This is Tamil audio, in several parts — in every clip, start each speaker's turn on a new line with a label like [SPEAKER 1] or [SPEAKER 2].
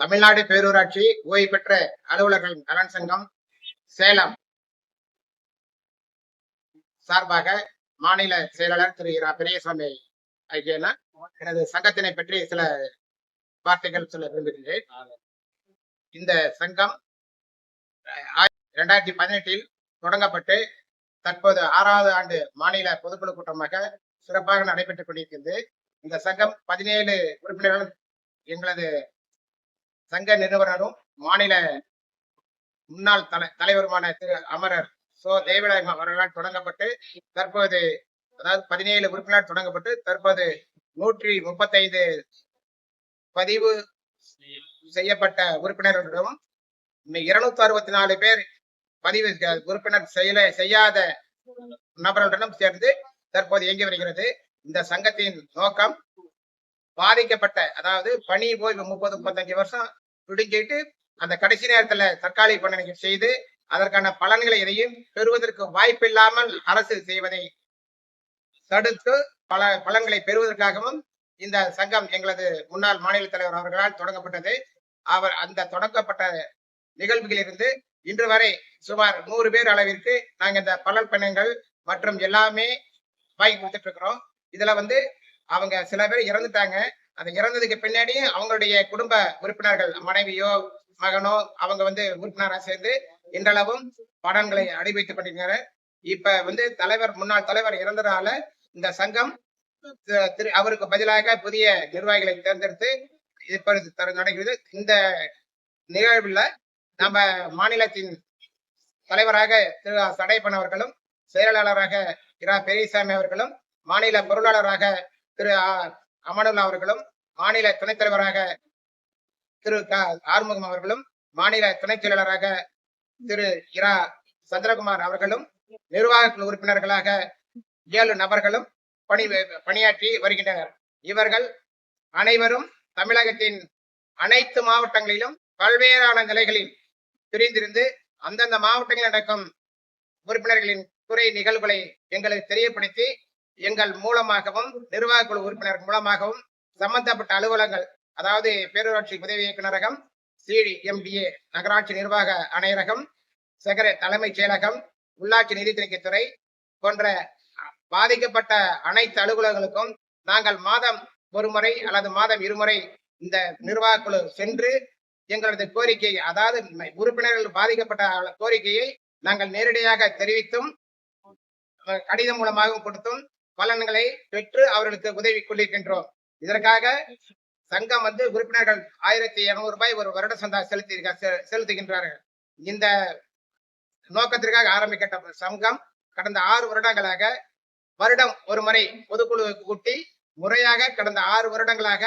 [SPEAKER 1] தமிழ்நாடு பேரூராட்சி ஓய்வு பெற்ற அலுவலர்கள் நலன் சங்கம் சேலம் சார்பாக மாநில செயலாளர் திரு இரா பெரியசாமி ஐக்கியனா எனது சங்கத்தினை பற்றி சில வார்த்தைகள் சொல்ல விரும்புகிறேன் இந்த சங்கம் இரண்டாயிரத்தி பதினெட்டில் தொடங்கப்பட்டு தற்போது ஆறாவது ஆண்டு மாநில பொதுக்குழு கூட்டமாக சிறப்பாக நடைபெற்றுக் கொண்டிருக்கிறது இந்த சங்கம் பதினேழு உறுப்பினர்கள் எங்களது சங்க நிறுவனரும் மாநில முன்னாள் தலை தலைவருமான திரு அமரர் சோ தேவநாயகம் அவர்களால் தொடங்கப்பட்டு தற்போது அதாவது பதினேழு உறுப்பினர் தொடங்கப்பட்டு தற்போது நூற்றி முப்பத்தைந்து பதிவு செய்யப்பட்ட உறுப்பினர்களிடம் இருநூத்தி அறுபத்தி நாலு பேர் பதிவு உறுப்பினர் செயல செய்யாத நபர்களுடனும் சேர்ந்து தற்போது இயங்கி வருகிறது. இந்த சங்கத்தின் நோக்கம் பாதிக்கப்பட்ட அதாவது பணி ஓய்வு முப்பது முப்பத்தஞ்சு வருஷம் பிடிங்கிட்டு அந்த கடைசி நேரத்துல தற்காலிக பண்ணனை செய்து அதற்கான பலன்களை எதையும் பெறுவதற்கு வாய்ப்பில்லாமல் அரசு செய்வதை தடுத்து பல பலன்களை பெறுவதற்காகவும் இந்த சங்கம் எங்களது முன்னாள் மாநில தலைவர் அவர்களால் தொடங்கப்பட்டது. அவர் அந்த தொடங்கப்பட்ட நிகழ்வுகளிலிருந்து இன்று வரை சுமார் நூறு பேர் அளவிற்கு நாங்க இந்த பலன் பயணங்கள் மற்றும் எல்லாமே வாங்கி கொடுத்துட்டு இருக்கிறோம். இதுல வந்து அவங்க சில பேர் இறந்துட்டாங்க. அந்த இறந்ததுக்கு பின்னாடியும் அவங்களுடைய குடும்ப உறுப்பினர்கள் மனைவியோ மகனோ அவங்க வந்து உறுப்பினராக சேர்ந்து இன்றளவும் படங்களை அடிவைத்துக் கொண்டிருக்கிறார் இப்ப வந்து தலைவர் முன்னாள் தலைவர் இறந்ததால இந்த சங்கம் திரு அவருக்கு பதிலாக புதிய நிர்வாகிகளை தேர்ந்தெடுத்து இப்பொழுது நடக்கிறது. இந்த நிகழ்வுல நம்ம மாநிலத்தின் தலைவராக திரு சடைப்பன் அவர்களும் செயலாளராக இரா பெரியசாமி அவர்களும் மாநில பொருளாளராக திரு அமனுல்லா அவர்களும் மாநில துணைத் தலைவராக திரு க. ஆறுமுகம் அவர்களும் மாநில துணைச் செயலாளராக திரு இரா. சந்திரகுமார் அவர்களும் நிர்வாக குழு உறுப்பினர்களாக ஏழு நபர்களும் பணி பணியாற்றி வருகின்றனர். இவர்கள் அனைவரும் தமிழகத்தின் அனைத்து மாவட்டங்களிலும் பல்வேறான நிலைகளில் பிரிந்திருந்து அந்தந்த மாவட்டங்களில் நடக்கும் உறுப்பினர்களின் துறை நிகழ்வுகளை எங்களுக்கு தெரியப்படுத்தி எங்கள் மூலமாகவும் நிர்வாக குழு உறுப்பினர் மூலமாகவும் சம்பந்தப்பட்ட அலுவலங்கள் அதாவது பேரூராட்சி உதவி இயக்குநரகம் சிடி நகராட்சி நிர்வாக ஆணையரகம் செகர தலைமைச் செயலகம் உள்ளாட்சி நிதித்துறை போன்ற பாதிக்கப்பட்ட அனைத்து அலுவலகங்களுக்கும் நாங்கள் மாதம் ஒருமுறை அல்லது மாதம் இருமுறை இந்த நிர்வாக குழு சென்று எங்களது கோரிக்கை அதாவது உறுப்பினர்கள் பாதிக்கப்பட்ட கோரிக்கையை நாங்கள் நேரடியாக தெரிவித்தும் கடிதம் மூலமாகவும் கொடுத்தும் பலன்களை பெற்று அவர்களுக்கு உதவி கொண்டிருக்கின்றோம். இதற்காக சங்கம் வந்து உறுப்பினர்கள் ஆயிரத்தி இருநூறு ரூபாய் ஒரு வருட சந்தா செலுத்தி செலுத்துகின்றார்கள். இந்த நோக்கத்திற்காக ஆரம்பிக்கப்பட்ட சங்கம் கடந்த ஆறு வருடங்களாக வருடம் ஒரு முறை பொதுக்குழு கூட்டி முறையாக கடந்த ஆறு வருடங்களாக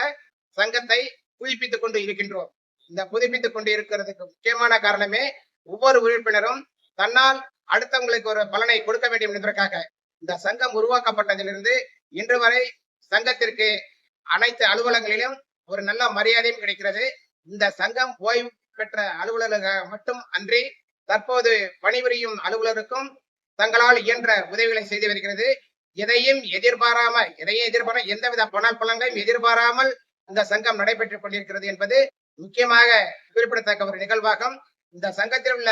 [SPEAKER 1] சங்கத்தை புதுப்பித்துக் கொண்டு இருக்கின்றோம். இந்த புதுப்பித்துக் கொண்டு இருக்கிறதுக்கு முக்கியமான காரணமே ஒவ்வொரு உறுப்பினரும் தன்னால் அடுத்தவங்களுக்கு ஒரு பலனை கொடுக்க வேண்டும் என்பதற்காக. இந்த சங்கம் உருவாக்கப்பட்டதிலிருந்து இன்று வரை சங்கத்திற்கு அனைத்து அலுவலகங்களிலும் ஒரு நல்ல மரியாதையும் கிடைக்கிறது. இந்த சங்கம் ஓய்வு பெற்ற அலுவலர்கள் மட்டும் அன்றி தற்போது பணிபுரியும் அலுவலருக்கும் தங்களால் இயன்ற உதவிகளை செய்து வருகிறது. எதையும் எதிர்பாராம எதையும் எதிர்பார எந்தவித பணல் பலன்களையும் எதிர்பாராமல் இந்த சங்கம் நடைபெற்றுக் கொண்டிருக்கிறது என்பது முக்கியமாக குறிப்பிடத்தக்க ஒரு நிகழ்வாகும். இந்த சங்கத்தில் உள்ள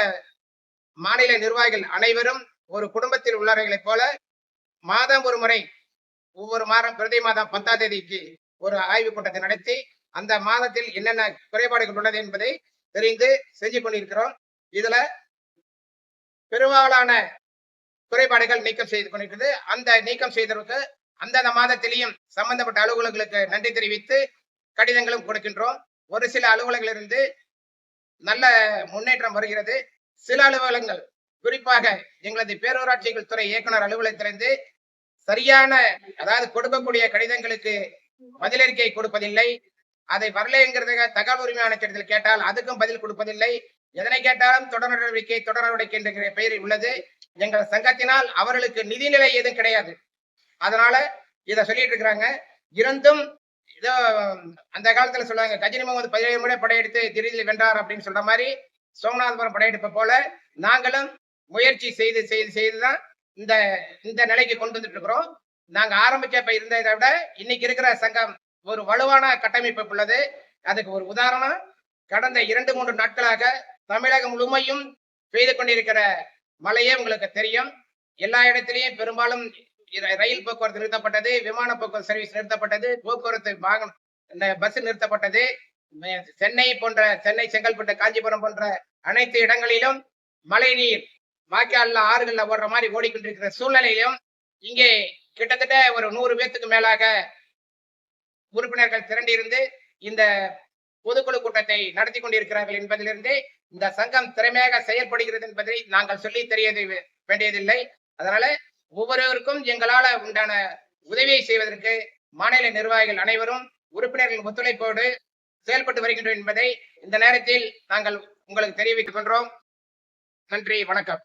[SPEAKER 1] மாநில நிர்வாகிகள் அனைவரும் ஒரு குடும்பத்தில் உள்ளவர்களைப் போல மாதம் ஒரு முறை ஒவ்வொரு மாதம் பிரதி மாதம் பத்தாம் தேதிக்கு ஒரு ஆய்வு கூட்டத்தை நடத்தி அந்த மாதத்தில் என்னென்ன குறைபாடுகள் உள்ளது என்பதை தெரிந்து செஞ்சு கொண்டிருக்கிறோம். இதுல பெரும்பாலான குறைபாடுகள் நீக்கம் செய்து கொண்டிருக்கிறது. அந்த நீக்கம் செய்ததற்கு அந்தந்த மாதத்திலையும் சம்பந்தப்பட்ட அலுவலர்களுக்கு நன்றி தெரிவித்து கடிதங்களும் கொடுக்கின்றோம். ஒரு சில அலுவலங்களிலிருந்து நல்ல முன்னேற்றம் வருகிறது. சில அலுவலகங்கள் குறிப்பாக எங்களது பேரூராட்சிகள் துறை இயக்குனர் அலுவலகத்திலிருந்து சரியான அதாவது கொடுக்கக்கூடிய கடிதங்களுக்கு பதிலறிக்கை கொடுப்பதில்லை. அதை வரலைங்கிறத தகவல் உரிமை ஆணையத்தில் கேட்டால் அதுக்கும் பதில் கொடுப்பதில்லை. எதனை கேட்டாலும் தொடர் நடவடிக்கை தொடர் நடவடிக்கை என்ற பெயர் உள்ளது. எங்கள் சங்கத்தினால் அவர்களுக்கு நிதிநிலை எதுவும் கிடையாது. அதனால இத சொல்லிட்டு இருக்கிறாங்க. இருந்தும் இதோ அந்த காலத்துல சொல்லுவாங்க கஜினி முகமது பதினேழு முறை படையெடுத்து திடீரில் வென்றார் அப்படின்னு சொல்ற மாதிரி சோமநாதபுரம் படையெடுப்பை போல நாங்களும் முயற்சி செய்து செய்து செய்துதான் இந்த இந்த நிலைக்கு கொண்டு வந்துட்டு இருக்கிறோம். நாங்க ஆரம்பிச்சப்ப இருந்ததை விட இன்னைக்கு இருக்கிற சங்கம் ஒரு வலுவான கட்டமைப்பு உள்ளது. அதுக்கு ஒரு உதாரணம். கடந்த இரண்டு மூன்று நாட்களாக தமிழகம் முழுமையும் பெய்து கொண்டிருக்கிற மழையே உங்களுக்கு தெரியும். எல்லா இடத்திலையும் பெரும்பாலும் ரயில் போக்குவரத்து நிறுத்தப்பட்டது விமான போக்குவரத்து சர்வீஸ் நிறுத்தப்பட்டது போக்குவரத்து வாகனம் இந்த பஸ் நிறுத்தப்பட்டது. சென்னை போன்ற சென்னை செங்கல்பட்டு காஞ்சிபுரம் போன்ற அனைத்து இடங்களிலும் மழை நீர் வாய்க்கால்ல ஆறுகள்ல ஓடுற மாதிரி ஓடிக்கொண்டிருக்கிற சூழ்நிலையிலும் இங்கே கிட்டத்தட்ட ஒரு நூறு பேத்துக்கு மேலாக உறுப்பினர்கள் திரண்டிருந்து இந்த பொதுக்குழு கூட்டத்தை நடத்தி கொண்டிருக்கிறார்கள் என்பதிலிருந்து இந்த சங்கம் திறமையாக செயல்படுகிறது என்பதை நாங்கள் சொல்லி தெரிய வேண்டியதில்லை. அதனால ஒவ்வொருவருக்கும் எங்களால உண்டான உதவியை செய்வதற்கு மாநில நிர்வாகிகள் அனைவரும் உறுப்பினர்கள் ஒத்துழைப்போடு செயல்பட்டு வருகின்றோம் என்பதை இந்த நேரத்தில் நாங்கள் உங்களுக்கு தெரிவித்துக் கொள்கிறோம். நன்றி வணக்கம்.